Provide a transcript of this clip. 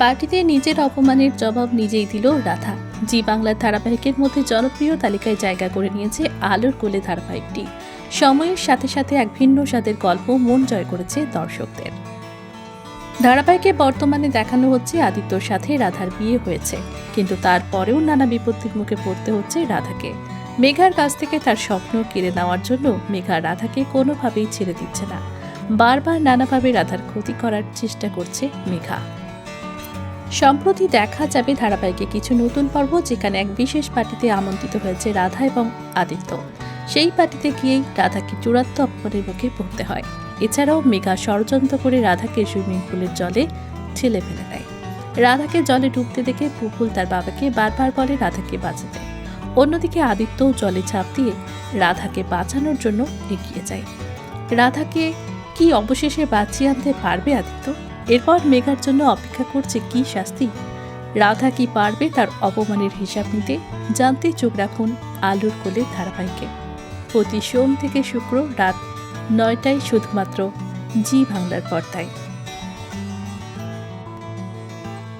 পার্টিতে নিজের অপমানের জবাব নিজেই দিল রাধা। জি বাংলার ধারাবাহিকের মধ্যে জনপ্রিয় তালিকায় জায়গা করে নিয়েছে আলোর কোলে ধারাবাহিকটি সময়ের সাথে সাথে এক ভিন্ন স্বাদের গল্প মন জয় করেছে দর্শকদের। ধারাবাহিকে বর্তমানে দেখানো হচ্ছে আদিত্যর সাথে রাধার বিয়ে হয়েছে, কিন্তু তারপরেও নানা বিপত্তির মুখে পড়তে হচ্ছে রাধাকে। মেঘার কাছ থেকে তার স্বপ্ন কেড়ে নেওয়ার জন্য মেঘা রাধাকে কোনোভাবেই ছেড়ে দিচ্ছে না। বারবার নানাভাবে রাধার ক্ষতি করার চেষ্টা করছে মেঘা। সম্প্রতি দেখা যাবে ধারাবাহিকে কিছু নতুন পর্ব যেখানে এক বিশেষ পার্টিতে আমন্ত্রিত হয়েছে রাধা এবং আদিত্য। সেই পার্টিতে গিয়েই রাধাকে চূড়ান্ত অপমানের মুখে পড়তে হয়। এছাড়াও মেঘা ষড়যন্ত্র করে রাধাকে সুইমিং পুলের জলে ঠেলে ফেলে দেয়। রাধাকে জলে ডুবতে দেখে পুপুল তার বাবাকে বারবার বলে রাধাকে বাঁচাতে। অন্যদিকে আদিত্যও জলে ঝাঁপ দিয়ে রাধাকে বাঁচানোর জন্য এগিয়ে যায়। রাধাকে কি অবশেষে বাঁচিয়ে আনতে পারবে আদিত্য? এরপর মেঘার জন্য অপেক্ষা করছে কি শাস্তি? রাধা কি পারবে তার অপমানের হিসাব নিতে? জানতে চোখ রাখুন আলুর কোলে ধারাবাহিকে। প্রতি সোম থেকে শুক্র রাত নয়টায় শুধুমাত্র জি বাংলার পর্দায়।